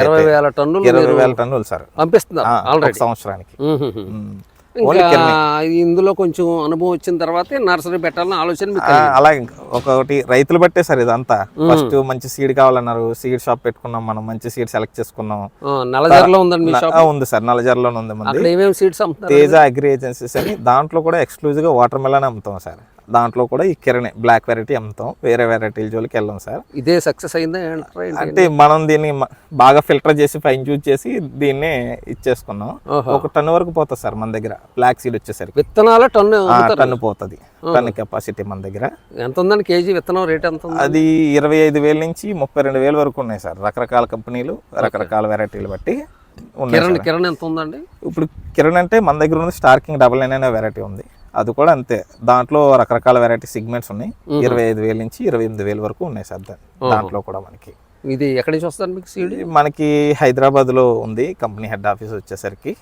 ఇరవై వేల టన్నులు ఇరవై వేల టన్నులు సార్. పంపిస్తున్నారు సంవత్సరానికి. ఇందులో కొంచెం అనుభవం వచ్చిన తర్వాతే నర్సరీ పెట్టాలని ఆలోచన అలాగే ఒకటి రైతులు బట్టే సార్ ఇదంతా. ఫస్ట్ మంచి సీడ్ కావాలన్నారు సీడ్ షాప్ పెట్టుకున్నాం మనం మంచి సీడ్ సెలెక్ట్ చేసుకున్నాం. ఆ, నల్లజర్లో ఉందండి ఉంది సార్ నల్లజర్లోనే ఉంది ఏమేమి సీడ్స్ తేజ అగ్రి ఏజెన్సీస్ అని దాంట్లో కూడా ఎక్స్క్లూజివ్గా వాటర్ మెలన్ అమ్ముతాం సార్. దాంట్లో కూడా ఈ కిరణే బ్లాక్ వెరైటీ అమ్ముతాం. వేరే వెరైటీల జోలికి వెళ్ళాం సార్. ఇదే సక్సెస్ అయిందా? అంటే మనం దీన్ని బాగా ఫిల్టర్ చేసి ఫైన్ చూస్ చేసి దీన్నే ఇచ్చేసుకున్నాం. ఒక టన్ వరకు పోతుంది సార్ మన దగ్గర. బ్లాక్ సీడ్ వచ్చేసరికి. విత్తనాల టన్ను టన్ను పోతుంది. టన్ కెపాసిటీ మన దగ్గర. ఎంత ఉందండి కేజీ విత్తనం రేట్ ఎంత ఉంది? అది ఇరవై ఐదు వేల నుంచి ముప్పై రెండు వేల వరకు ఉన్నాయి సార్. రకరకాల కంపెనీలు రకరకాల వెరైటీలు బట్టి కిరణ్. కిరణ్ ఎంత ఉందండి? ఇప్పుడు కిరణ్ అంటే మన దగ్గర ఉంది స్టార్కింగ్ డబల్ నైన్ అనే వెరైటీ ఉంది. అది కూడా అంతే. దాంట్లో రకరకాల వెరైటీ సిగ్మెంట్స్ ఉన్నాయి. ఇరవై ఐదు వేల నుంచి ఇరవై ఎనిమిది వేల వరకు ఉన్నాయి సార్ దాంట్లో. కూడా మనకి. ఇది ఎక్కడి నుంచి వస్తుంది మీకు సీడ్? మనకి హైదరాబాద్లో ఉంది. కంపెనీ హెడ్ ఆఫీస్ వచ్చేసరికి.